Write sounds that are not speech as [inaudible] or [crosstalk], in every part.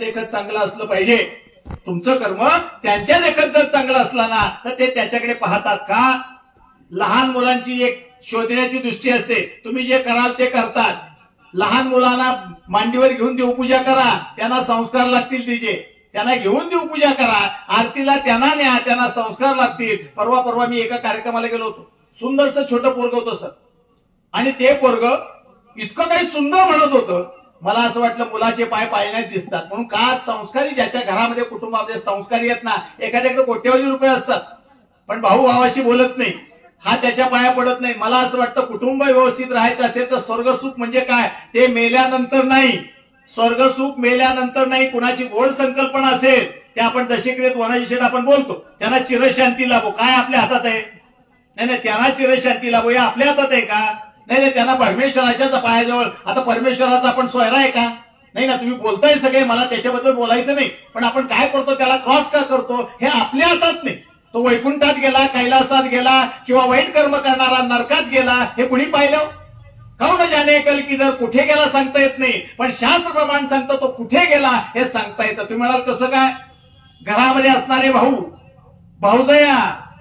देखत चांगलं असलं पाहिजे. तुमचं कर्म त्यांच्या देखत जर चांगलं असला ना तर ते त्याच्याकडे पाहतात का? लहान मुलांची एक शोधण्याची दृष्टी असते. तुम्ही जे कराल ते करतात. लहान मुलांना मांडीवर घेऊन देवपूजा करा. त्यांना संस्कार लागतील तिचे त्यांना घेऊन देवपूजा करा. आरतीला त्यांना न्या त्यांना संस्कार लागतील. परवा परवा मी एका कार्यक्रमाला गेलो होतो. सुंदरसं छोटं पोरग होतं सर. आणि ते पोरग इतकं काही सुंदर म्हणत होतं. मला असं वाटलं मुलाचे पाय पाळण्यात दिसतात. म्हणून का संस्कारी ज्याच्या घरामध्ये कुटुंबामध्ये संस्कारी आहेत ना एखाद्याकडे कोट्यवधी रुपये असतात. पण भाऊ भावाशी बोलत नाही. हा त्याच्या पाया पडत नाही. मला असं वाटतं कुटुंब व्यवस्थित राहायचं असेल तर स्वर्गसुख म्हणजे काय? ते मेल्यानंतर नाही. स्वर्गसुख मेल्यानंतर नाही. कुणाची गोड संकल्पना असेल ते आपण दशक्रियेत वनाविषयी आपण बोलतो. त्यांना चिरशांती लाभो. काय आपल्या हातात आहे? नाही नाही त्यांना चिरशांती लाभो. हे आपल्या हातात आहे का? नाही नाही त्यांना परमेश्वराच्याच पायाजवळ आता परमेश्वराचा आपण सोयरा आहे का? नाही ना तुम्ही बोलताय सगळे मला त्याच्याबद्दल बोलायचं नाही. पण आपण काय करतो त्याला क्रॉस का करतो हे आपल्या हातात नाही. तो वैकुंठात गेला कैलासात गेला किंवा वाईट कर्म करणारा नरकात गेला हे कुणी पाहिलं? काऊन जाणे कल की जर कुठे गेला सांगता येत नाही. पण शास्त्र प्रमाण सांगतो तो कुठे गेला हे सांगता येतं. तुम्ही म्हणाल कसं काय? घरामध्ये असणारे भाऊ भाऊजया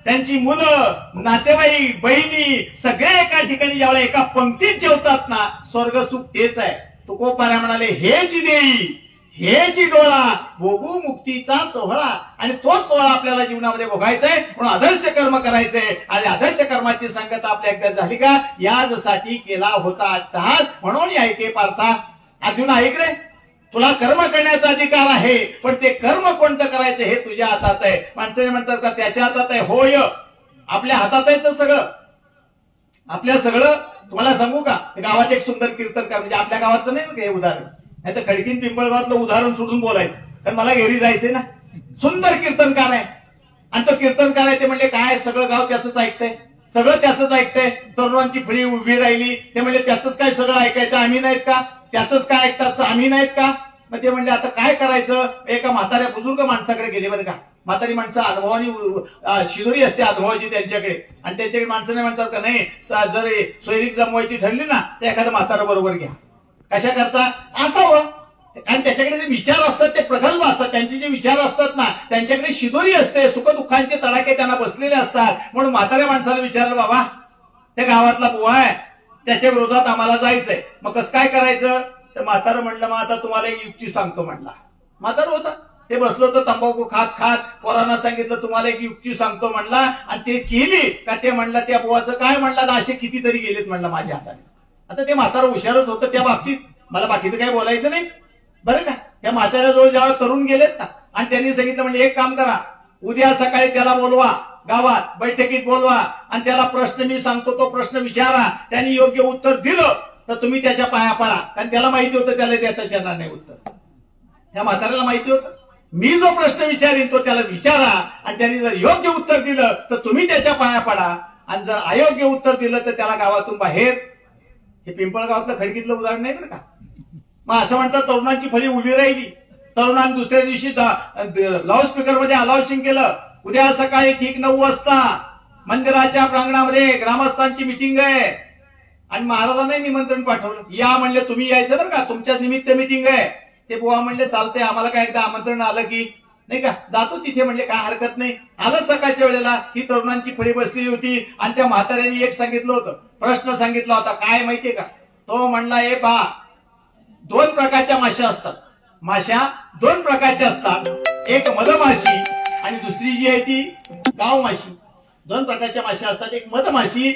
त्यांची मुलं नातेवाईक बहिणी सगळे एका ठिकाणी ज्यावेळेला एका पंक्तीत जेवतात ना स्वर्ग सुख तेच आहे. तुकोपाऱ्या म्हणाले हेच देई हेच डोळा भोगू मुक्तीचा सोहळा. आणि तोच सोहळा आपल्याला जीवनामध्ये भोगायचा आहे म्हणून आदर्श कर्म करायचंय आणि आदर्श कर्माची संगत आपल्या एकदा झाली का याजसाठी केला होता जहाज म्हणून ऐके पार्था. अर्जुन ऐक रे. तुला कर्म करण्याचा अधिकार आहे पण ते कर्म कोणतं करायचं हे तुझ्या हातात आहे. माणसाने म्हणतात का त्याच्या हातात आहे होय. आपल्या हातात आहे सगळं. आपल्या सगळं तुम्हाला सांगू का गावात एक सुंदर कीर्तनकार म्हणजे आपल्या गावाचं नाही ना हे उदाहरण? नाही तर खडकीन पिंपळगावातलं उदाहरण सोडून बोलायचं. कारण मला घरी जायचंय ना. सुंदर कीर्तनकार आहे. आणि तो कीर्तनकार आहे ते म्हणले काय सगळं? गाव त्याचंच ऐकतंय. सगळं त्याचंच ऐकतंय. तरुणांची फळी उभी राहिली. ते म्हणजे त्याच काय सगळं ऐकायचं? आम्ही नाहीत का? त्याच काय ऐकतात? आम्ही नाहीत का? मग ते म्हणजे आता काय करायचं? एका म्हाताऱ्या बुजुर्ग माणसाकडे गेले बरं का. म्हातारी माणसं अनुभवानी शिदोरी असते अनुभवाची त्यांच्याकडे. आणि त्यांच्याकडे माणसाने म्हणतात का नाही जर हे जमवायची ठरली ना तर एखाद्या म्हातारा बरोबर घ्या. कशा करता? असावं. कारण त्याच्याकडे जे विचार असतात ते प्रगल्भ असतात. त्यांचे जे विचार असतात ना त्यांच्याकडे शिदोरी असते. सुखदुःखांचे तडाखे त्यांना बसलेले असतात. म्हणून म्हाताऱ्या माणसाला विचारलं बाबा त्या गावातला बुवा आहे. त्याच्या विरोधात आम्हाला जायचंय. मग कसं काय करायचं? तर म्हातारं म्हणलं मग आता तुम्हाला एक युक्ती सांगतो म्हणला. म्हातार होता. ते बसलो तर तंबाखू खात खात. पोरांना सांगितलं तुम्हाला एक युक्ती सांगतो म्हणला. आणि ते केली का ते म्हणलं त्या बुवाचं काय म्हणलं असे कितीतरी गेलेत म्हणलं माझ्या हाताने. आता ते म्हातारं हुशारच होतं त्या बाबतीत. मला बाकीचं काही बोलायचं नाही. बरं का? त्या म्हाताऱ्याजवळ जेव्हा तरुण गेलेत ना आणि त्यांनी सांगितलं म्हणजे एक काम करा. उद्या सकाळी त्याला बोलवा गावात बैठकीत बोलवा. आणि त्याला प्रश्न मी सांगतो तो प्रश्न विचारा. त्यांनी योग्य उत्तर दिलं. तर तुम्ही त्याच्या पाया पडा. कारण त्याला माहिती होतं त्याला देताच येणार नाही उत्तर. त्या म्हाताऱ्याला माहिती होतं. मी जो प्रश्न विचारीन तो त्याला विचारा. आणि त्याने जर योग्य उत्तर दिलं तर तुम्ही त्याच्या पाया पडा. आणि जर अयोग्य उत्तर दिलं तर त्याला गावातून बाहेर. हे पिंपळगावातलं खडकीतलं उदाहरण नाही बरं का? मग असं म्हणतात तरुणांची फळी उभी राहिली. तरुणांनी दुसऱ्या दिवशी लाऊडस्पीकरमध्ये अलाउशिंग केलं. उद्या सकाळी ठीक नऊ वाजता मंदिराच्या प्रांगणामध्ये ग्रामस्थांची मिटिंग आहे. आणि महाराजांनाही निमंत्रण पाठवलं. या म्हणले तुम्ही यायचं बरं का? तुमच्या निमित्त मिटिंग आहे. ते बुवा म्हणले चालतंय आम्हाला काय एकदा आमंत्रण आलं की. नाही का? जातो तिथे म्हणजे काय हरकत नाही. आलं सकाळच्या वेळेला ही तरुणांची फळी बसलेली होती आणि त्या म्हाताऱ्यांनी एक सांगितलं होतं. प्रश्न सांगितला होता काय माहितीये का? तो म्हणला हे पहा दोन प्रकारच्या माश्या असतात. माश्या दोन प्रकारच्या असतात. एक मधमाशी आणि दुसरी जी आहे ती गाव माशी दोन प्रकारच्या माश्या असतात. एक मधमाशी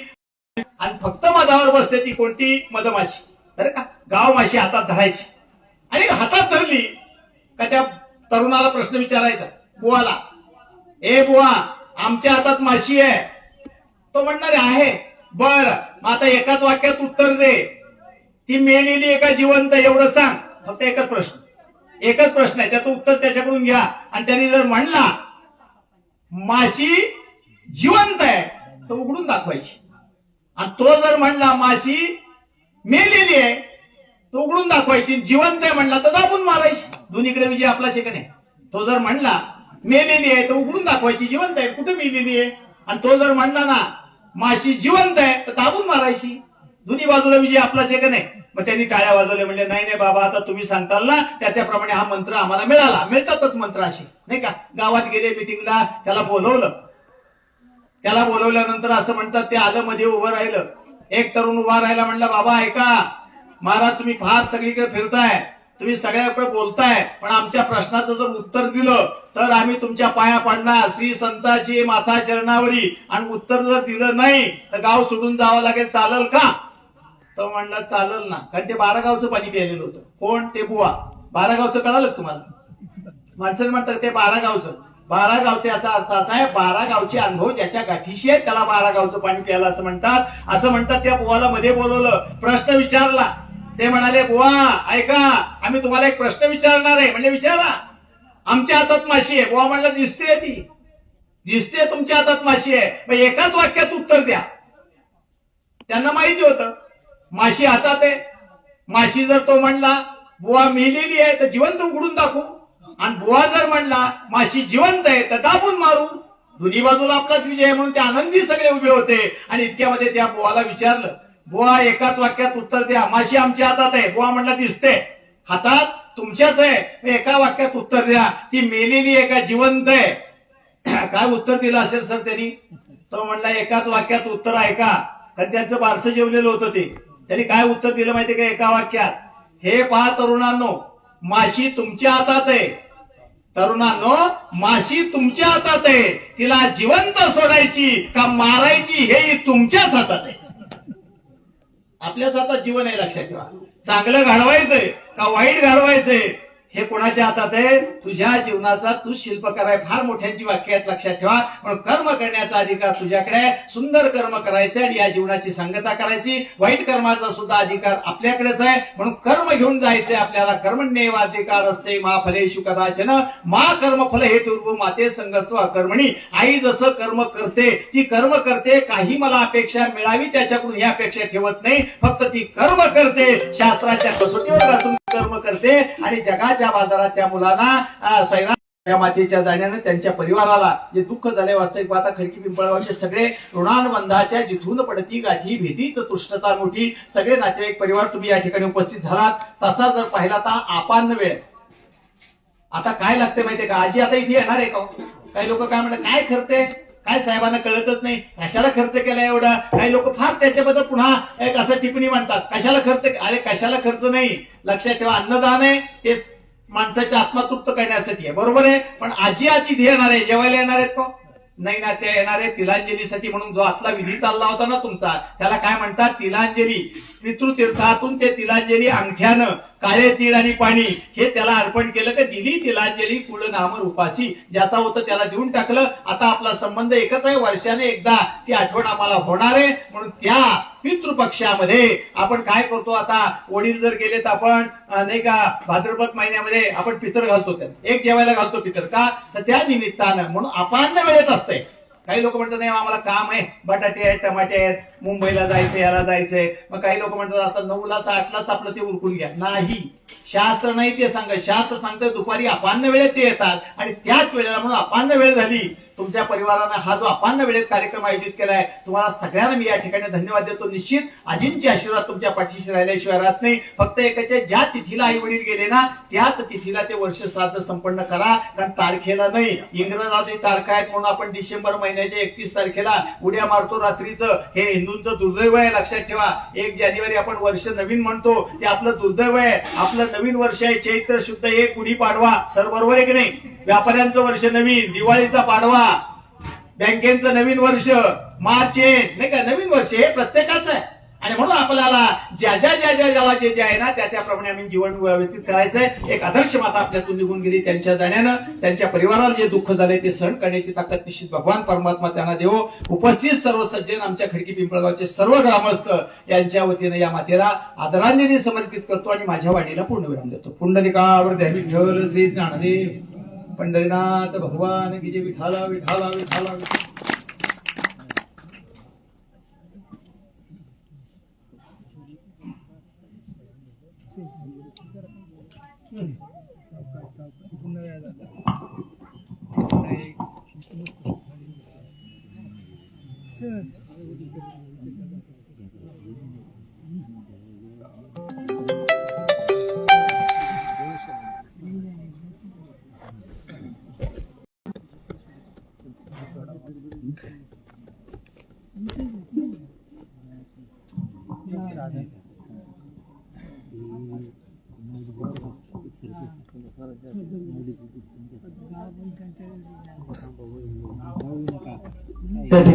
आणि फक्त मधावर बसते ती कोणती? मधमाशी. बरं का? गाव माशी हातात धरायची. आणि हातात धरली का त्या तरुणाला प्रश्न विचारायचा. बुवाला ए बुवा आमच्या हातात माशी आहे. तो म्हणणार आहे. बर मग आता एकाच वाक्यात उत्तर दे. ती मेलेली एका जिवंत आहे एवढं सांग. फक्त एकच प्रश्न. एकच प्रश्न आहे. त्याचं उत्तर त्याच्याकडून घ्या. आणि त्याने जर म्हणला माशी जिवंत आहे तर उघडून दाखवायची. आणि तो जर म्हणला माशी मेलेली आहे तो उघडून दाखवायची जिवंत आहे म्हणला तर दाबून मारायची. दोन्हीकडे विजय आपला शेकन आहे. तो जर म्हणला मेलेली आहे तर उघडून दाखवायची जिवंत आहे कुठे मेलेली आहे? आणि तो जर म्हणला ना माशी जिवंत आहे तर दाबून मारायची. दोन्ही बाजूला विजय आपला शेकन आहे. मग त्यांनी टाळ्या वाजवल्या म्हणजे नाही नाही बाबा आता तुम्ही सांगताल ना त्या त्याप्रमाणे हा मंत्र आम्हाला मिळाला. मिळतातच मंत्र असे. नाही का? गावात गेले मिटिंगला त्याला बोलवलं. त्याला बोलवल्यानंतर असं म्हणतात ते आलं मध्ये उभं राहिलं. एक तरुण उभा राहिला म्हणला बाबा ऐका महाराज तुम्ही फार सगळीकडे फिरताय तुम्ही सगळ्याकडे बोलताय पण आमच्या प्रश्नाचं जर उत्तर दिलं तर आम्ही तुमच्या पाया पडणार. श्री संताची माथा चरणावरी. आणि उत्तर जर दिलं नाही तर गाव सोडून जावं लागेल. चालल का? तो म्हणला चालल ना. कारण ते बारा गावचं पाणी प्यायलेलं होतं. कोण? ते बुवा. बारा गावचं कळालं तुम्हाला? माणसाने म्हणतात ते बारा गावचं बारा गावचे याचा अर्थ असा आहे बारा गावचे अनुभव ज्याच्या गाठीशी आहेत त्याला बारा गावचं पाणी प्यायला असं म्हणतात. असं म्हणतात त्या बुवाला मध्ये बोलवलं प्रश्न विचारला. ते म्हणाले बुवा ऐका आम्ही तुम्हाला एक प्रश्न विचारणार आहे. म्हणजे विचारा. आमच्या हातात माशी आहे. बुवा म्हणलं दिसते ती. दिसते तुमच्या हातात माशी आहे. मग एकाच वाक्यात उत्तर द्या. त्यांना माहिती होतं. माशी हातात आहे. माशी जर तो म्हणला बुवा मिलेली आहे तर जिवंत उघडून दाखवू. आणि बुवा जर म्हणला माशी जिवंत आहे तर दाबून मारू. दोन्ही बाजूला आपलाच विजय म्हणून ते आनंदी सगळे उभे होते. आणि इतक्यामध्ये त्या बुवाला विचारलं बुवा एकाच वाक्यात उत्तर द्या. माशी आमच्या हातात आहे. बुवा म्हणला दिसते हातात तुमच्याच आहे. एका वाक्यात उत्तर द्या. ती मेलेली एका जिवंत आहे. [clears throat] काय उत्तर दिलं असेल सर त्यांनी? तो म्हणला एकाच वाक्यात उत्तर ऐका कारण त्यांचं बारसं जेवलेलं होतं ते. त्यांनी काय उत्तर दिलं माहितीये का एका वाक्यात? हे पहा तरुणांनो माशी तुमच्या हातात आहे. तरुणांनो माशी तुमच्या हातात आहे. तिला जिवंत सोडायची का मारायची हेही तुमच्याच हातात आहे. आपल्याच हातात जीवन आहे लक्षात ठेवा. चांगलं घडवायचंय का वाईट घडवायचंय हे कोणाच्या हातात आहे? तुझ्या जीवनाचा तू शिल्पकार आहे फार मोठ्यांची वाक्य आहेत लक्षात ठेवा. पण कर्म करण्याचा अधिकार तुझ्याकडे आहे. सुंदर कर्म करायचं आणि या जीवनाची सांगता करायची. वाईट कर्माचा सुद्धा अधिकार आपल्याकडेच आहे. म्हणून कर्म घेऊन जायचंय आपल्याला कर्मण्येव अधिकार असते. मा फलेशु कदाचन. मा कर्म फल हे दुर्गु माते संगस्व कर्मणी आई जसं कर्म करते ती कर्म करते. काही मला अपेक्षा मिळावी त्याच्याकडून ही अपेक्षा ठेवत नाही. फक्त ती कर्म करते. शास्त्राच्या कसोटीवर असून कर्म करते आणि जगाच्या बाजारात त्या मुलांना अं, सैरा या मातेच्या जाण्यानं त्यांच्या परिवाराला जे दुःख झाले वास्तविक पाहता खडकी पिंपळावरचे सगळे ऋणानुबंधाच्या जिथून पडती गाठी भेटीत तुष्टता मोठी सगळे नातेवाईक परिवार तुम्ही या ठिकाणी उपस्थित झालात. तसा जर पाहिला तर आपण वेळ. आता काय लागते माहितीये का? आजी आता इथे येणार आहे का हो? काही लोक काय म्हणतात काय करते? काय साहेबांना कळतच नाही? कशाला खर्च केला एवढा? काही लोक फार त्याच्याबद्दल पुन्हा एक असं टिप्पणी म्हणतात कशाला खर्च अरे कशाला खर्च नाही? लक्षात ठेवा अन्नदान आहे ते माणसाची आत्मा तृप्त करण्यासाठी आहे. बरोबर आहे? पण आजी आजी इथे येणार आहे जेवायला येणार आहेत का नाही ना त्या येणार आहे तिलांजलीसाठी म्हणून जो आतला विधी चालला होता ना तुमचा त्याला काय म्हणतात? तिलांजली. पितृतीर्थातून ते तिलांजली अंगठ्यानं काळे तीळ आणि पाणी हे त्याला अर्पण केलं का दिली तिलांजली कुळ नामर उपाशी. ज्याचा होतं त्याला देऊन टाकलं. आता आपला संबंध एकच आहे. वर्षाने एकदा ती आठवण आम्हाला होणार आहे. म्हणून त्या पितृपक्षामध्ये आपण काय करतो? आता वडील जर गेले तर आपण नाही का भाद्रपद महिन्यामध्ये आपण पितर घालतो त्याला एक जेवायला घालतो पितर का? तर त्या निमित्तानं म्हणून अपांन वेळेत असतंय. काही लोक म्हणतात नाही आम्हाला काम आहे बटाटे आहेत टमाटे आहेत मुंबईला जायचंय याला जायचंय. मग काही लोक म्हणतात आता नऊला तर आठलाच आपलं ते उरकून घ्या. नाही. शास्त्र नाही ते सांगत. शास्त्र सांगतं दुपारी अपान्न वेळेत ते येतात. आणि त्याच वेळेला म्हणून अपान्न वेळ झाली. तुमच्या परिवारानं हा जो अपान्न वेळेत कार्यक्रम आयोजित केलाय तुम्हाला सगळ्यांना मी या ठिकाणी धन्यवाद देतो. निश्चित आजींचे आशीर्वाद तुमच्या पाठीशी राहिल्याशिवाय राहत नाही. फक्त एकाच्या ज्या तिथीला आई वडील गेले ना त्याच तिथीला ते वर्ष श्राद्ध संपन्न करा. कारण तारखेला नाही. इंग्रजाची तारखा आहेत म्हणून आपण डिसेंबर महिन्याच्या एकतीस तारखेला उड्या मारतो रात्रीचं. हे हिंदूंचं दुर्दैव आहे लक्षात ठेवा. एक जानेवारी आपण वर्ष नवीन म्हणतो. ते आपलं दुर्दैव आहे. आपलं नवीन वर्ष आहे. चैत्र शुद्ध एक गुढी पाडवा? सर बरोबर आहे की नाही? व्यापाऱ्यांचं वर्ष नवीन दिवाळीचा पाडवा. बँकेचं नवीन वर्ष मार्च एंड नाही का? नवीन वर्ष हे प्रत्येकाचं आहे. आणि म्हणून आपल्याला ज्या ज्या ज्या ज्या ज्याला जे जे आहे ना त्या त्याप्रमाणे आम्ही जीवन व्यतीत करायचंय एक आदर्श माता आपल्यातून निघून गेली त्यांच्या जाण्यानं. त्यांच्या परिवाराला जे दुःख झाले ते सहन करण्याची ताकद निश्चित भगवान परमात्मा त्यांना देवो. उपस्थित सर्व सज्जन आमच्या खडकी पिंपळगावचे सर्व ग्रामस्थ यांच्या वतीनं या मातेला आदरांजली समर्पित करतो आणि माझ्या वाणीला पूर्णविराम देतो. पुंडलिकावर ध्यानी ठेवल श्री ज्ञानदेव पंढरीनाथ भगवान की जे विठाला विठाला विठाला Sen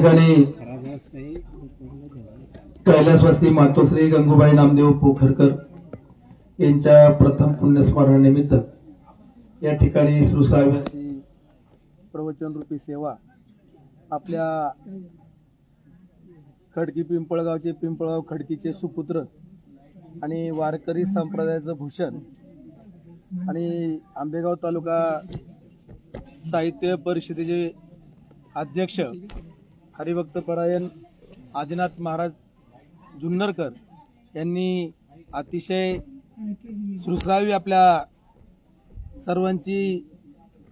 ठिकाणी कैलासवासी मातोश्री गंगूबाई नामदेव पोखरकर यांच्या प्रथम पुण्यस्मरणानिमित्त या ठिकाणी अशी प्रवचनरूपी सेवा आपल्या खडकी पिंपळगावचे पिंपळगाव खडकीचे सुपुत्र आणि वारकरी संप्रदायाचं भूषण आणि आंबेगाव तालुका साहित्य परिषदेचे अध्यक्ष हरिभक्त परायण आदिनाथ महाराज जुन्नरकर यांनी अतिशय सुश्रावी आपल्या सर्वांची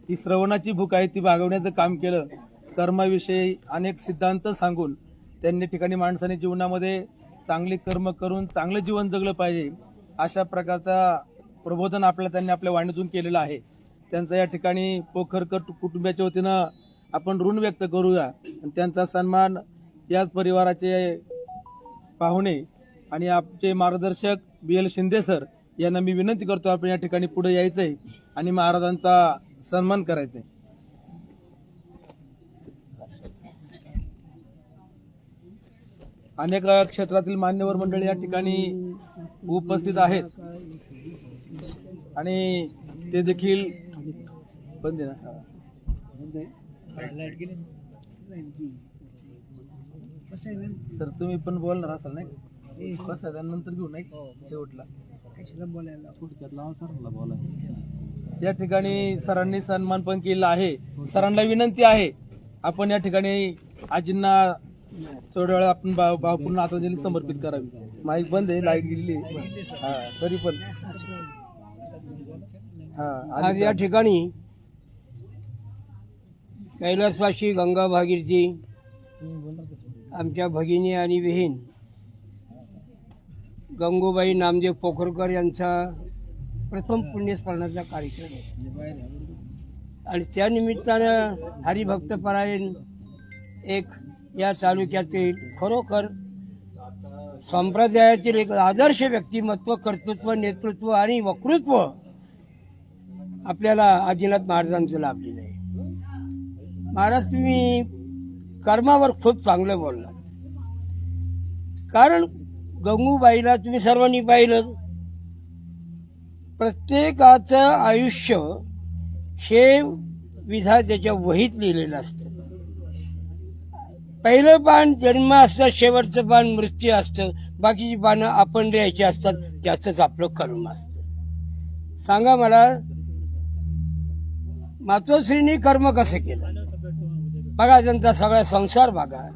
ती श्रवणाची भूक आहे ती भागवण्याचं काम केलं. कर्माविषयी अनेक सिद्धांत सांगून त्यांनी ठिकाणी माणसाने जीवनामध्ये चांगले कर्म करून चांगलं जीवन जगलं पाहिजे अशा प्रकारचा प्रबोधन आपल्याला त्यांनी आपल्या वाणीतून केलेलं आहे. त्यांचा या ठिकाणी पोखरकर कुटुंबाच्या वतीनं आपण ऋण व्यक्त करूया. आणि त्यांचा सन्मान याच परिवाराचे पाहुणे आणि आपचे मार्गदर्शक बी एल शिंदे सर यांना मी विनंती करतो आपण या ठिकाणी पुढे यायचंय आणि महाराजांचा सन्मान करायचा आहे अनेक क्षेत्रातील मान्यवर मंडळी या ठिकाणी उपस्थित आहेत. आणि ते देखील बंद सर तुम्ही पण बोलणार असाल नाही? कसं आहे, नंतर घेऊ नाही? शेवटला. थोडक्यात लावा सरांना बोला या ठिकाणी सरांनी सन्मान पण केला आहे. सरांना विनंती आहे. आपण या ठिकाणी आजींना थोड्या वेळा आपण भाव भावपूर्ण आदरांजली समर्पित करावी. माईक बंद आहे लाइट गेलेली आहे. हा तरी पण. हा आजी या ठिकाणी कैलासवाशी गंगा भागीरथी आमच्या भगिनी आणि विहीन गंगूबाई नामदेव पोखरकर यांचा प्रथम पुण्यस्मरणाचा कार्यक्रम आहे. आणि त्यानिमित्तानं हरिभक्तपरायण एक या तालुक्यातील खरोखर संप्रदायातील एक आदर्श व्यक्तिमत्व कर्तृत्व नेतृत्व आणि वक्तृत्व आपल्याला आदिनाथ महाराजांचं लाभलेलं आहे. महाराज तुम्ही कर्मावर खूप चांगलं बोलला कारण गंगूबाईला तुम्ही सर्वांनी पाहिलं. प्रत्येकाचं आयुष्य हे विधात्याच्या वहीत लिहिलेलं असतं. पहिलं पान जन्म असतं शेवटचं पान मृत्यू असतं. बाकीची पानं आपण द्यायची असतात त्याचंच आपलं कर्म असतं. सांगा मला मातोश्रीने कर्म कसं केलं? बघा त्यांचा सगळा संसार बघा.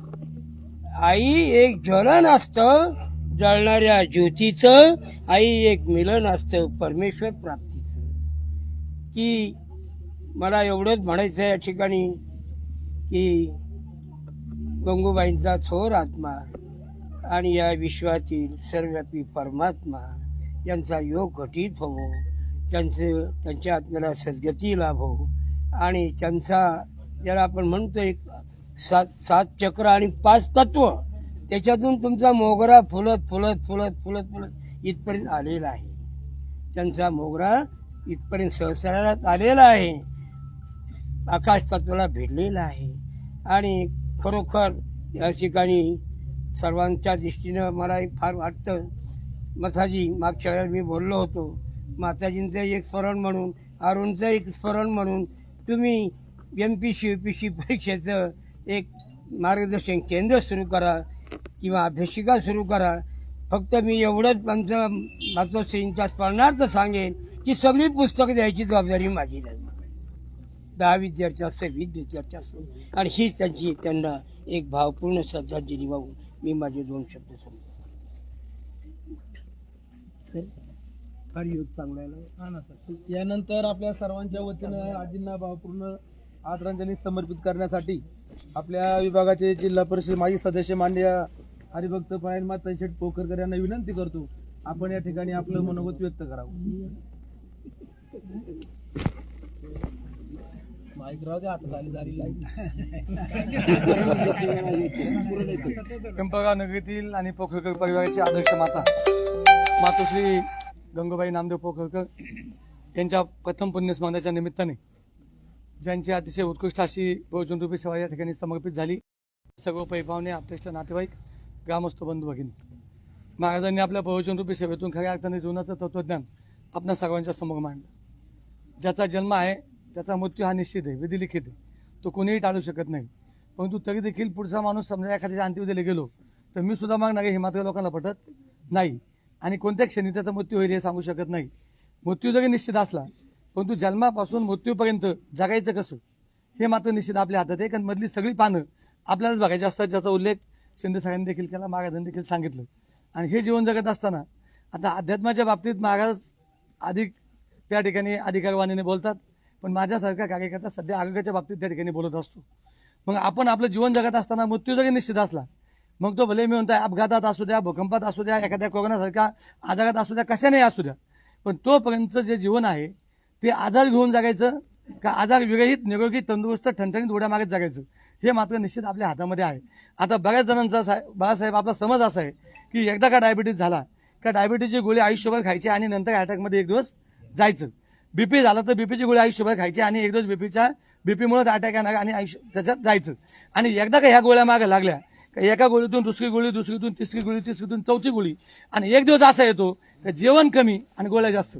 आई एक ज्वलन असतं जळणाऱ्या ज्योतीचं. आई एक मिलन असतं परमेश्वर प्राप्तीचं. की मला एवढंच म्हणायचं या ठिकाणी की गंगूबाईंचा थोर आत्मा आणि या विश्वातील सर्वव्यापी परमात्मा यांचा योग घटित होवो त्यांचं त्यांच्या आत्म्याला सद्गती लाभो आणि त्यांचा ज्याला आपण म्हणतो एक सात सात चक्र आणि पाच तत्व त्याच्यातून तुमचा मोगरा फुलत फुलत फुलत फुलत फुलत इथपर्यंत आलेला आहे. त्यांचा मोगरा इथपर्यंत सहस्रात आलेला आहे. आकाश तत्वाला भिडलेला आहे. आणि खरोखर या ठिकाणी सर्वांच्या दृष्टीनं मला एक फार वाटतं. मसाजी मागच्या वेळेला मी बोललो होतो माताजींचं एक स्मरण म्हणून अरुणचं एक स्मरण म्हणून तुम्ही M P C U P C परीक्षेचं एक मार्गदर्शन केंद्र सुरू करा किंवा अभ्यासिका सुरू करा. फक्त मी एवढंच आमचं मातोश्रींच्या स्मरणार्थ सांगेन की सगळी पुस्तकं द्यायची जबाबदारी माझी नाही. दहा विद्यार्थी असतो वीस विद्यार्थी असतो आणि हीच त्यांची त्यांना एक भावपूर्ण श्रद्धांजली वाहून मी माझे दोन शब्द सांगतो. फार योग चांगला आहे. ना? ना सर. यानंतर आपल्या सर्वांच्या वतीनं आजींना भावपूर्ण आदरांजली समर्पित करण्यासाठी आपल्या विभागाचे जिल्हा परिषद माजी सदस्य मान्य हरिभक्त पायन माता शेठ पोखरकर यांना विनंती करतो आपण या ठिकाणी आपलं मनोगत व्यक्त करावं. पिंपळगाव नगरीतील आणि पोखरकर परिवाराची आदर्श माता मातोश्री गंगूबाई नामदेव पोखरकर यांच्या प्रथम पुण्यस्मरणाच्या निमित्ताने ज्यांची अतिशय उत्कृष्ट अशी बहुजनरूपी सेवा या ठिकाणी समर्पित झाली. सर्व पैपावणे आपतेष्ट नातेवाईक ग्रामस्थ बंधू भगिनी. महाराजांनी आपल्या बहुजनरूपी सेवेतून खऱ्या अर्थाने जीवनाचं तत्वज्ञान आपल्या सर्वांच्या समोर मांडलं. ज्याचा जन्म आहे त्याचा मृत्यू हा निश्चित आहे विधिलिखित आहे. तो कोणीही टाळू शकत नाही. परंतु तरी देखील पुढचा माणूस समजा एखाद्याच्या अंत्यविधीला गेलो तर मी सुद्धा मागणार हे मात्र लोकांना पटत नाही. आणि कोणत्या क्षणी त्याचा मृत्यू होईल हे सांगू शकत नाही. मृत्यू जरी निश्चित असला परंतु जन्मापासून मृत्यूपर्यंत जगायचं कसं? हे मात्र निश्चित आपल्या हातात आहे कारण मधली सगळी पानं आपल्यालाच बघायची असतात ज्याचा उल्लेख शिंदे साहेबांनी देखील केला महाराजांनी देखील सांगितलं. आणि हे जीवन जगत असताना आता अध्यात्माच्या बाबतीत महाराज अधिक त्या ठिकाणी अधिकारवाणीने बोलतात पण माझ्यासारखा कार्यकर्ता सध्या आरोग्याच्या बाबतीत त्या ठिकाणी बोलत असतो. मग आपण आपलं जीवन जगत असताना मृत्यू जरी निश्चित असला मग तो भले मी म्हणतोय अपघातात असू द्या भूकंपात असू द्या एखाद्या कोरोनासारख्या आजारात असू द्या कशाने असू द्या पण तोपर्यंतचं जे जीवन आहे ते आजार घेऊन जगायचं का आजार विरहित निरोगी तंदुरुस्त ठणठणीत उड्या मागत जगायचं? हे मात्र निश्चित आपल्या हातामध्ये आहे. आता बऱ्याच जणांचा साहेब बाळासाहेब आपला समज असा आहे की एकदा का डायबिटीज झाला का डायबिटीजची गोळी आयुष्यभर खायची आणि नंतर अटॅकमध्ये एक दिवस जायचं. बीपी झाला तर बीपीची गोळी आयुष्यभर खायची आणि एक दिवस बीपीच्या बीपीमुळेच अटॅक येणार आणि आयुष्य त्याच्यात जायचं. आणि एकदा का ह्या गोळ्या मागे लागल्या का एका गोळीतून दुसरी गोळी दुसरीतून तिसरी गोळी तिसरीतून चौथी गोळी आणि एक दिवस असा येतो का जेवण कमी आणि गोळ्या जास्त.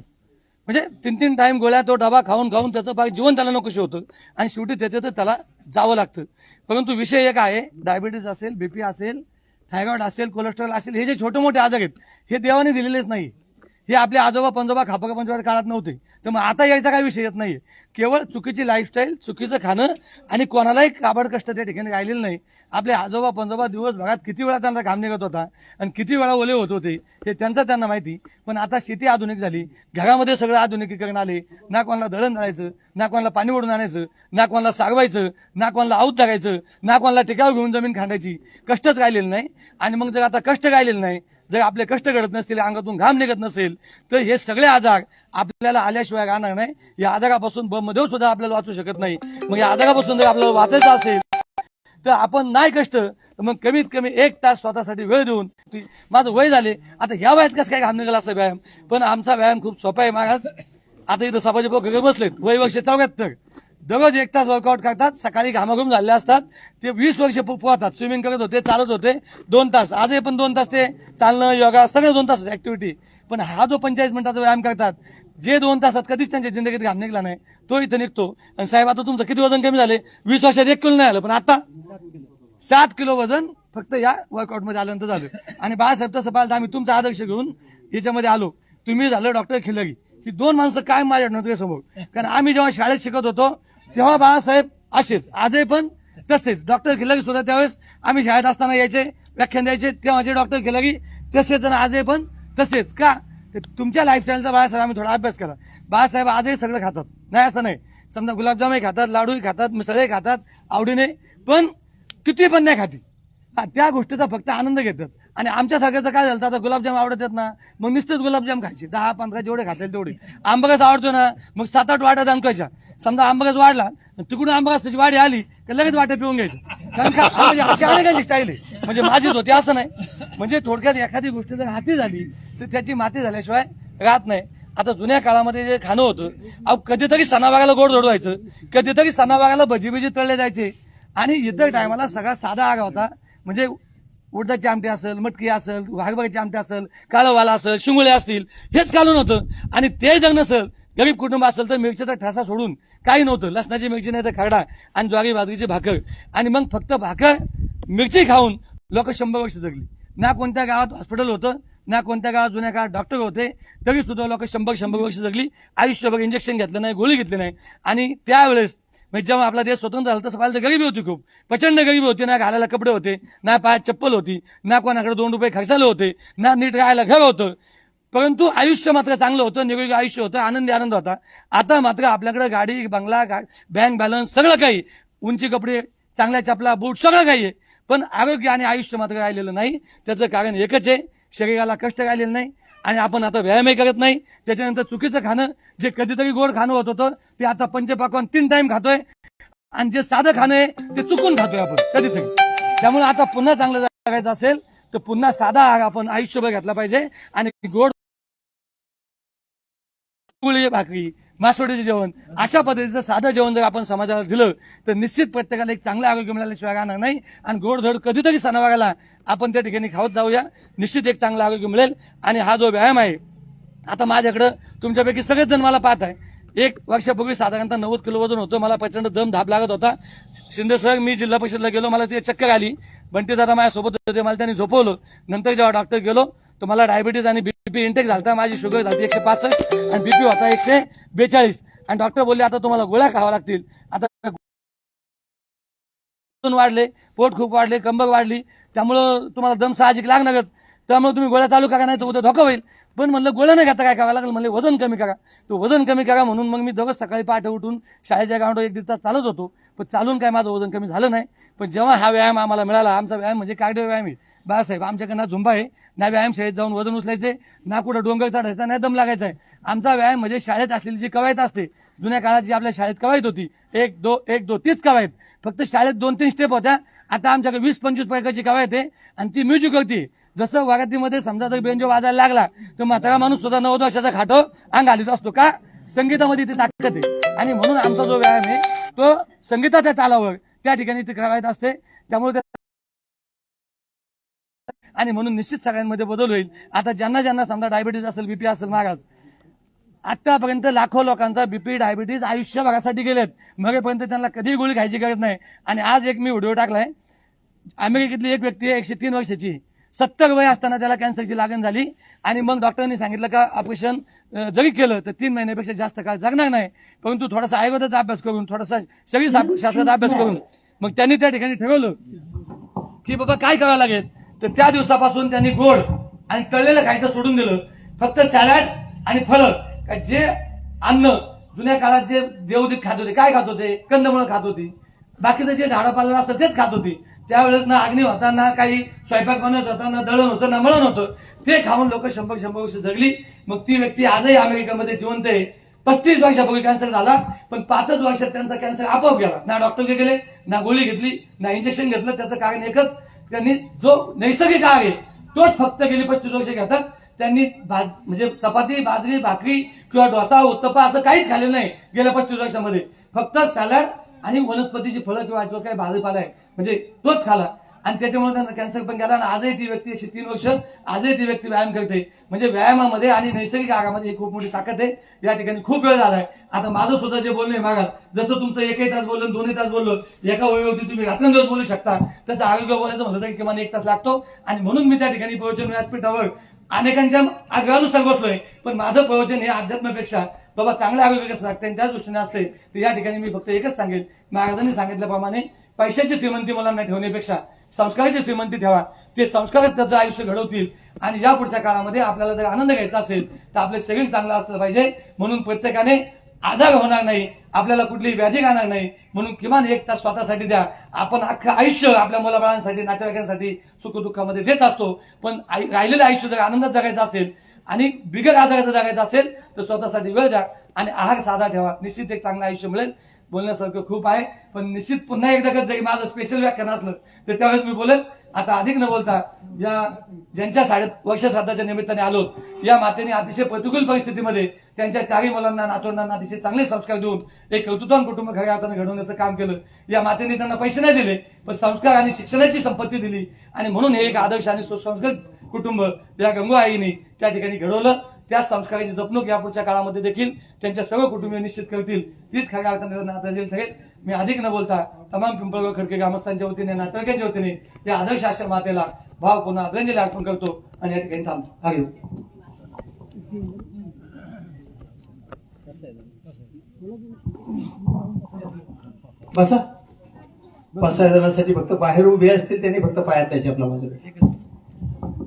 म्हणजे तीन तीन टाइम गोळ्या तो डबा खाऊन खाऊन त्याचं पाक जीवन त्याला नकोशी होतं आणि शेवटी त्याच्यात त्याला जावं लागतं. परंतु विषय एक आहे डायबिटीज असेल बीपी असेल थायरॉइड असेल कोलेस्ट्रॉल असेल हे जे छोटे मोठे आजार आहेत हे देवाने दिलेलेच नाही हे आपले आजोबा पंजोबा खापा पंजोबा काळात नव्हते. तर मग आता यायचा काही विषय येत नाही केवळ चुकीची लाईफस्टाईल चुकीचं खाणं आणि कोणालाही काबड कष्ट त्या ठिकाणी राहिलेलं नाही. आपले आजोबा पंजोबा दिवसभरात किती वेळा त्यांचा घाम निघत होता आणि किती वेळा ओले होत होते हे त्यांचं त्यांना माहिती. पण आता शेती आधुनिक झाली. घरामध्ये सगळं आधुनिकीकरण आले. ना कोणाला दळण आणायचं ना कोणाला पाणी ओढून आणायचं ना कोणाला सागवायचं ना कोणाला आऊत धरायचं ना कोणाला टिकाव घेऊन जमीन खांदायची. कष्टच राहिलेलं नाही. आणि मग जर आता कष्ट राहिलेलं नाही जर आपले कष्ट घडत नसतील अंगातून घाम निघत नसेल तर हे सगळे आजार आपल्याला आल्याशिवाय राहणार नाही. या आजारापासून मध्ये सुद्धा आपल्याला वाचू शकत नाही. मग या आजारापासून जर आपल्याला वाचायचं असेल तर आपण नाही कष्ट तर मग कमीत कमी एक तास स्वतःसाठी वेळ देऊन ती- माझं वय झाले आता ह्या वयात कसं काय घाम निघाला असं व्यायाम? पण आमचा व्यायाम खूप सोपा आहे महाराज. आता इथं सभाचे पोक बसलेत वय वर्ष चौऱ्याहत्तर. दररोज एक तास वर्कआउट करतात सकाळी घामाघूम झाले असतात. ते वीस वर्ष पोहतात स्विमिंग करत होते चालत होते दोन तास. आजही पण दोन तास ते चालणं योगा सगळे दोन तास ऍक्टिव्हिटी पण हा जो पंचेचाळीस मिनिटाचा व्यायाम करतात जे दोन तासात कधीच त्यांच्या जिंदगीत घाम निघला नाही तो इथं निघतो. आणि साहेब आता तुमचं किती वजन कमी झाले? वीस वर्षात एक किलो नाही आलं पण आता सात किलो वजन फक्त या वर्कआउटमध्ये आल्यानंतर झालं. आणि बाळासाहेब तसं पाहिलं तर आम्ही तुमचा आदर्श घेऊन याच्यामध्ये आलो. तुम्ही झालं डॉक्टर खिलगी ही दोन माणसं काय माझ्या नव्हते समोर? कारण आम्ही जेव्हा शाळेत शिकत होतो तेव्हा बाळासाहेब असेच आजही पण तसेच. डॉक्टर खिलगी सुद्धा त्यावेळेस आम्ही शाळेत असताना यायचे व्याख्यान द्यायचे तेव्हाचे डॉक्टर खिलगी तसेच आणि आजही पण तसेच. का? तर तुमच्या लाईफस्टाईलचा बाळासाहेब आम्ही थोडा अभ्यास केला. बाळासाहेब आजही सगळं खातात. नाही असं नाही. समजा गुलाबजामही खातात लाडूही खातात मिसळे खातात आवडीने. पण किती पण नाही खाती. हा त्या गोष्टीचा फक्त आनंद घेतात. आणि आमच्या सगळ्याचं काय झालं? आता गुलाबजाम आवडत आहेत ना मग नुसतेच गुलाबजाम खायचे. दहा पंधरा जेवढे खातील तेवढे. आंबरस आवडतो ना मग सात आठ वाट्या दामकायच्या समजा आंबरस वाढला तिकडून आंबरस त्याची वाढी आली तर लगेच वाट्या पिऊन घ्यायची. कारण का म्हणजे अशी अनेकांची स्टाईल आहे. म्हणजे माझीच होती असं नाही. म्हणजे थोडक्यात एखादी गोष्ट जर हाती झाली तर त्याची माती झाल्याशिवाय राहत नाही. आता जुन्या काळामध्ये जे खाणं होतं अहो कधीतरी सणावाराला गोड जोडवायचं कधीतरी सणावाराला भजी बिजी तळले जायचे. आणि इतर टायमाला सगळा साधा आगा होता. म्हणजे उडदाची आमटी असेल मटकी असेल वाघबागाची आमटी असेल काळवाला असेल शिंगुळे असतील हेच घालून होतं. आणि ते जग नसेल गरीब कुटुंब असेल तर मिरचीचा ठसा सोडून काही नव्हतं. लसणाची मिरची नाही तर खरडा आणि ज्वारी बाजरीची भाकर. आणि मग फक्त भाकर मिरची खाऊन लोक शंभर वर्ष जगली. ना कोणत्या गावात हॉस्पिटल होतं ना कोणत्या गावात जुन्या काळात डॉक्टर होते तरी सुद्धा लोक शंभर शंभर वर्ष जगली. आयुष्यभर इंजेक्शन घेतलं नाही गोळी घेतली नाही. आणि त्यावेळेस म्हणजे जेव्हा आपला देश स्वतंत्र झाला तसं पाहिलं तर गरिबी होती खूप. प्रचंड गरिबी होती ना घालायला कपडे होते ना पायात चप्पल होती ना कोणाकडे दोन रुपये खर्चाले होते ना नीट राहायला घर होतं. परंतु आयुष्य मात्र चांगलं होतं निरोगी आयुष्य होतं आनंदी आनंद होता. आता मात्र आपल्याकडे गाडी बंगला गा बँक बॅलन्स सगळं काही. उंची कपडे चांगल्या चपला बूट सगळं काही आहे. पण आरोग्य आणि आयुष्य मात्र राहिलेलं नाही. त्याचं कारण एकच आहे शरीराला कष्ट राहिलेलं नाही. आणि आपण आता व्यायामही करत नाही. त्याच्यानंतर चुकीचं खाणं जे कधीतरी गोड खाणं होत होतं ते आता पंचपाकवान तीन टाइम खातोय. आणि जे साधं खाणं आहे ते चुकून खातोय आपण कधीतरी. त्यामुळे आता पुन्हा चांगलं जगायचं असेल तर पुन्हा साधा आहार आपण आयुष्यभर घेतला पाहिजे. आणि गोड भाकरी मासोडीचं जेवण. अशा पद्धतीचं साधं जेवण जर आपण समाजाला दिलं तर निश्चित प्रत्येकाला एक चांगलं आरोग्य मिळाल्याशिवाय राहणार नाही. आणि गोडधोड कधीतरी सणावाराला आपण त्या ठिकाणी खावत जाऊया. निश्चित एक चांगलं आरोग्य मिळेल. आणि हा जो व्यायाम आहे आता माझ्याकडं तुमच्यापैकी सगळेच जण मला पाहत आहे. एक वर्षापूर्वी साधारणतः नव्वद किलो वजन होतं. मला प्रचंड दम धाप लागत होता. शिंदे सर मी जिल्हा परिषदला गेलो. मला ते चक्कर आली. बंटी दादा माझ्यासोबत होते. मला त्यांनी झोपवलं. नंतर जेव्हा डॉक्टर गेलो तर मला डायबिटीज आणि बीपी इंटेक झाला माझी शुगर झाली एकशे पासष्ट आणि बीपी होता एकशे बेचाळीस. आणि डॉक्टर बोलले आता तुम्हाला गोळ्या खावा लागतील. आता वजन वाढले पोट खूप वाढले कंबर वाढली. त्यामुळं तुम्हाला दम साहजिक लागणारच. त्यामुळे तुम्ही गोळ्या चालू करा नाही तर उद्या धोका होईल. पण म्हणलं गोळ्या नाही घेता काय करावं लागेल? म्हणले वजन कमी करा. तो वजन कमी करा म्हणून मग मी दररोज सकाळी पहाटे उठून शाळेच्या ग्राउंडवर एक दीड तास चालत होतो. पण चालून काय माझं वजन कमी झालं नाही. पण जेव्हा हा व्यायाम आम्हाला मिळाला आमचा व्यायाम म्हणजे कार्डिओ व्यायाम आहे. बाळासाहेब आमच्याकडे ना झुंबा आहे. ना व्यायाम शाळेत जाऊन वजन उचलायचे ना कुठं डोंगर चढायचा ना दम लागायचा आहे आमचा व्यायाम म्हणजे शाळेत असलेली जी कवायत असते जुन्या काळात जी आपल्या शाळेत कवायत होती एक दो एक दो तीच कवायत. फक्त शाळेत दोन तीन स्टेप होत्या. आता आमच्याकडे वीस पंचवीस प्रकारची कवायत आहे आणि ती म्युझिक होती जसं वरातीमध्ये समजा जर बेंजो वाजायला लागला तर म्हातारा माणूस सुद्धा नव्वद वर्षाचा खाटो अंग घालीत असतो का? संगीतामध्ये ती ताकद आहे. आणि म्हणून आमचा जो व्यायाम आहे तो संगीताच्या तालावर त्या ठिकाणी ती कवायत असते. त्यामुळे त्या आणि म्हणून निश्चित सगळ्यांमध्ये बदल होईल. आता ज्यांना ज्यांना समजा डायबिटीज असेल बीपी असेल महाराज आतापर्यंत लाखो लोकांचा बीपी डायबिटीज आयुष्यभरासाठी गेलेत. मरेपर्यंत त्यांना कधीही गोळी खायची गरज नाही. आणि आज एक मी व्हिडिओ टाकलाय. अमेरिकेतली एक व्यक्ती आहे एकशे तीन वर्षाची. सत्तर वय असताना त्याला कॅन्सरची लागण झाली. आणि मग डॉक्टरांनी सांगितलं का ऑपरेशन जरी केलं तर तीन महिन्यापेक्षा जास्त काळ जगणार नाही. परंतु थोडासा आयुर्वेदाचा अभ्यास करून थोडासा शरीर शास्त्राचा अभ्यास करून मग त्यांनी त्या ठिकाणी ठरवलं की बाबा काय करावं लागेल? तर त्या दिवसापासून त्यांनी गोड आणि तळलेलं खायचं सोडून दिलं. फक्त सॅलॅड आणि फळं. जे अन्न जुन्या काळात जे देवदीप खात होते काय खात होते? कंदमुळं खात होती. बाकीचं जे झाडं असतं तेच खात होती. त्यावेळेस ना अग्नी होता ना काही स्वयंपाक बनवत होता ना दळण होतं ना मळण होतं. ते खाऊन लोक शंभर शंभर वर्ष जगली. मग ती व्यक्ती आजही अमेरिकेमध्ये जिवंत आहे. पस्तीस वर्षापूर्वी कॅन्सर झाला पण पाचच वर्षात त्यांचा कॅन्सर आपोआप गेला. ना डॉक्टर गेले ना गोळी घेतली ना इंजेक्शन घेतलं. त्याचं कारण एकच त्यांनी जो नैसर्गिक आहार आहे तोच फक्त गेली पस्तीस वर्ष घेतात. त्यांनी भाज म्हणजे चपाती बाजरी भाकरी किंवा डोसा उत्तपा असं काहीच खाल्लं नाही गेल्या पस्तीस वर्षामध्ये. फक्त सॅलड आणि वनस्पतीची फळं किंवा जो काही भाजीपाला आहे म्हणजे तोच खाला. आणि त्याच्यामुळे त्यांना कॅन्सर पण गेला. आणि आजही ती व्यक्ती एकशे तीन वर्ष आजही ती व्यक्ती व्यायाम करते. म्हणजे व्यायामामध्ये आणि नैसर्गिक आगामध्ये ही खूप मोठी ताकद आहे. या ठिकाणी खूप वेळ झालाय. आता माझं स्वतः जे बोलणं आहे मागात जसं तुमचं एकही तास बोललं दोन्ही तास बोललो एका वेळेवरती तुम्ही रात्रंदिवस बोलू शकता. तसं आरोग्य बोलायचं म्हणलं तर किमान एक तास लागतो. आणि म्हणून मी त्या ठिकाणी प्रवचन व्यासपीठावर अनेकांच्या आग्रहानुसार बसलोय. पण माझं प्रवचन हे अध्यात्मापेक्षा बाबा चांगलं आरोग्य कसं लागतं आणि त्या दृष्टीने असते तर या ठिकाणी मी फक्त एकच सांगेन महाराजांनी सांगितल्याप्रमाणे पैशाची श्रीमंती मुलांना ठेवण्यापेक्षा संस्काराची श्रीमंती ठेवा. ते संस्कारच त्याचं आयुष्य घडवतील. आणि या पुढच्या काळामध्ये आपल्याला जर आनंद घ्यायचा असेल तर आपलं शरीर चांगलं असलं पाहिजे. म्हणून प्रत्येकाने आजार होणार नाही. आपल्याला कुठलीही व्याधी राहणार नाही. म्हणून किमान एक तास स्वतःसाठी द्या. आपण अख्खं आयुष्य आपल्या मुलाबाळांसाठी नातेवाईकांसाठी सुखदुःखामध्ये देत असतो. पण आई- राहिलेलं आयुष्य जर आनंदात जगायचं असेल आणि बिगर आजाराचं जगायचं असेल तर स्वतःसाठी वेळ द्या आणि आहार साधा ठेवा. निश्चित एक चांगलं आयुष्य मिळेल. बोलण्यासारखं खूप आहे. पण निश्चित पुन्हा एकदा कधी माझं स्पेशल व्याख्यान असलं तर त्यावेळेस मी बोलेल आता अधिक न बोलता या ज्यांच्या साडे वर्ष श्राद्धाच्या निमित्ताने आलो या मातेने अतिशय प्रतिकूल परिस्थितीमध्ये त्यांच्या चारही मुलांना नातवंडांना अतिशय चांगले संस्कार देऊन एक कौतुत्वान कुटुंब खऱ्या अर्थानं घडवण्याचं काम केलं. या मातेने त्यांना पैसे नाही दिले पण संस्कार आणि शिक्षणाची संपत्ती दिली. आणि म्हणून हे एक आदर्श आणि सुसंस्कृत कुटुंब या गंगू आईने त्या ठिकाणी घडवलं. त्याच संस्काराची जपणूक या पुढच्या काळामध्ये देखील त्यांच्या सर्व कुटुंबीय निश्चित करतील. तीच खऱ्या अर्थाने सगळे मी अधिक न बोलता तमाम पिंपळगाव खडके ग्रामस्थांच्या वतीने नातेवाईकांच्या वतीने या आदर्श आश्रम मातेला भाव पुन्हा आदरांजली अर्पण करतो आणि या ठिकाणी थांबतो. हरिओम बसा. बसायला फक्त बाहेर उभे असतील त्यांनी फक्त पायात त्याची आपल्या बाजूला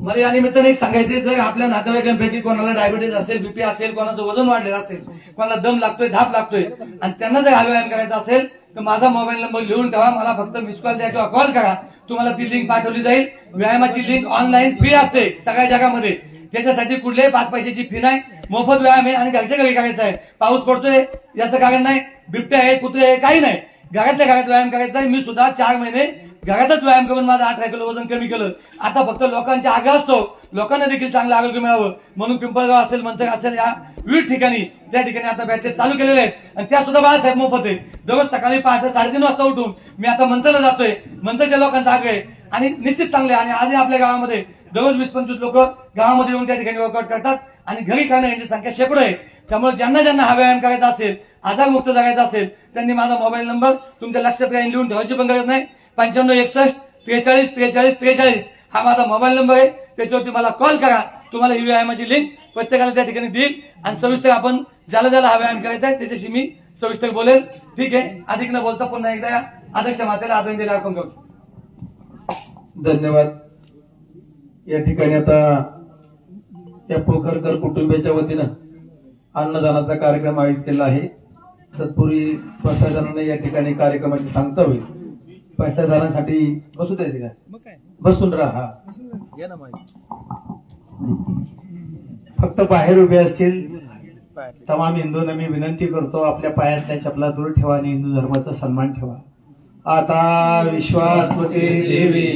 मला या निमित्ताने एक सांगायचे जर आपल्या नातेवाईकांपैकी कोणाला डायबिटीज असेल बीपी असेल कोणाचं वजन वाढलेलं असेल कोणाला दम लागतोय धाप लागतोय आणि त्यांना जर हा व्यायाम करायचा असेल तर माझा मोबाईल नंबर लिहून ठेवा मला फक्त मिस कॉल द्या किंवा कॉल करा. तुम्हाला ती लिंक पाठवली जाईल. व्यायामाची लिंक ऑनलाईन फ्री असते सगळ्या जगामध्ये. त्याच्यासाठी कुठल्याही पाच पैशाची फी नाही. मोफत व्यायाम आहे आणि घरच्या घरी करायचा आहे. पाऊस पडतोय याचं कारण नाही. बिबट्या आहे कुत्रे आहे काही नाही. घरातल्या घरात व्यायाम करायचा आहे. मी सुद्धा चार महिने घरातच व्यायाम करून माझं अठरा किलो वजन कमी केलं. आता फक्त लोकांच्या आग्रह असतो. लोकांना देखील चांगलं आरोग्य मिळावं. म्हणून पिंपळगाव असेल मंचक असेल या विविध ठिकाणी त्या ठिकाणी आता बॅचेस चालू केलेले आहेत. आणि त्या सुद्धा बाळासाहेब मोफत आहे दररोज सकाळी पहाटे साडेतीन वाजता उठून मी आता मंचला जातोय. मंचच्या लोकांचा आग्रह आहे. आणि निश्चित चांगले आहे. आणि आजही आपल्या गावामध्ये दररोज वीस पंचवीस लोक गावामध्ये येऊन त्या ठिकाणी वर्कआउट करतात. आणि घरी करणाऱ्यांची संख्या शेकडो आहे. त्यामुळे ज्यांना ज्यांना हा व्यायाम करायचा असेल आजारमुक्त जगायचा असेल त्यांनी माझा मोबाईल नंबर तुमच्या लक्षात राहील लिहून ठेवायची पण गरज नाही. पंच्याण्णव एकसष्ट त्रेचाळीस त्रेचाळीस त्रेचाळीस हा माझा मोबाईल नंबर आहे. त्याच्यावरती मला कॉल करा. तुम्हाला ही व्यायामाची लिंक प्रत्येकाला त्या ठिकाणी देईल. आणि सविस्तर आपण ज्याला ज्याला हा व्यायाम करायचा आहे त्याच्याशी मी सविस्तर बोलेल. ठीक आहे? अधिक न बोलता पुन्हा एकदा या आदर्श मातेला आदरण दिला आपण करू. धन्यवाद. या ठिकाणी आता या पोखरकर कुटुंबियाच्या वतीनं अन्नदानाचा कार्यक्रम आयोजित केला आहे. तत्पूर्वी जणांना या ठिकाणी कार्यक्रमाची सांगता होईल. जणांसाठी बसू द्यायचे का बसून राहा. फक्त बाहेर उभे असतील. तमाम हिंदूंना मी विनंती करतो आपल्या पायातल्या चपला दूर ठेवा आणि हिंदू धर्माचा सन्मान ठेवा. आता विश्वासवते देवी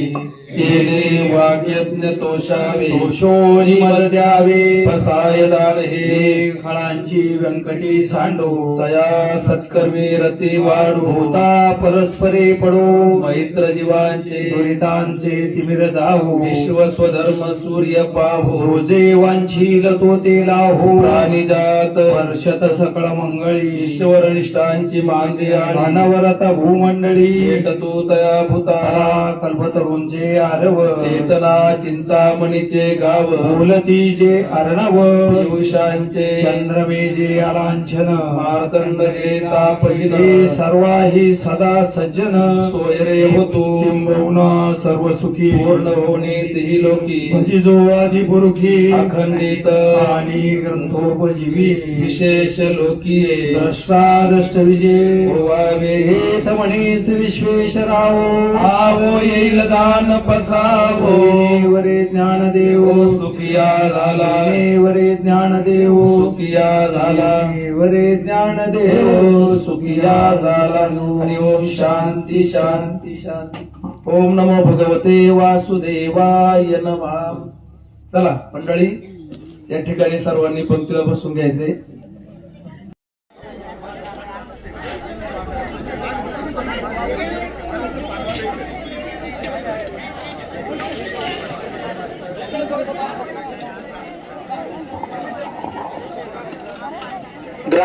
केले वाग्यज्ञ तोषावे तोषोरी मल द्यावे पसाय दान हे खळांची व्यंकटी सांडो तया सत्कर्मी रती वाढू होता परस्परे पडो मैत्र जीवांचे दुरितांचे तिमिर जावो विश्व स्वधर्म सूर्य पाहो रोजे वांछील तो ते लाहो प्राणिजात वर्षत सकळ मंगळी ईश्वर निष्ठांची मांदी मानवरत भूमंडळी भेटतो तया भूता तारा कल्पतरूंचे आरव। चेतना चिंतामणीचे गाव। बोलती जे अर्णव। पियुषांचे। चंद्रमे जे अलांछन। मार्तंड हे तापहीन। हे सर्वाही सदा सज्जन। सोयरे होतो। किंबहुना सर्व सुखी पूर्ण होणे तेही लोकी भजी जो आधी पुरुखी अखंडित। आणि ग्रंथोपजीवी। विशेष लोकीये द्रष्टा दृष्ट विजय होवावे हे समणीस विश्वेश्वराव। आवो येईल दान पसावो वरे ज्ञानदेव। सुखिया झाला वरे ज्ञानदेव। सुखिया झाला वरे ज्ञानदेव। देव सुखिया झाला हरि ओम। शांती शांती शांती। ओम नमो भगवते वासुदेवाय नमः। चला मंडळी या ठिकाणी सर्वांनी पंक्तीला बसून घ्यायचे.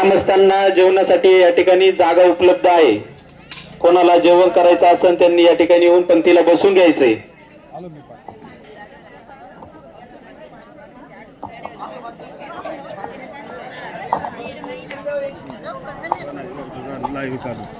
ग्रामस्थांना जेवणासाठी या ठिकाणी जागा उपलब्ध आहे. कोणाला जेवण करायचं असेल त्यांनी या ठिकाणी येऊन पंक्तीला बसून घ्यायचंय. लाईव्ह चालू.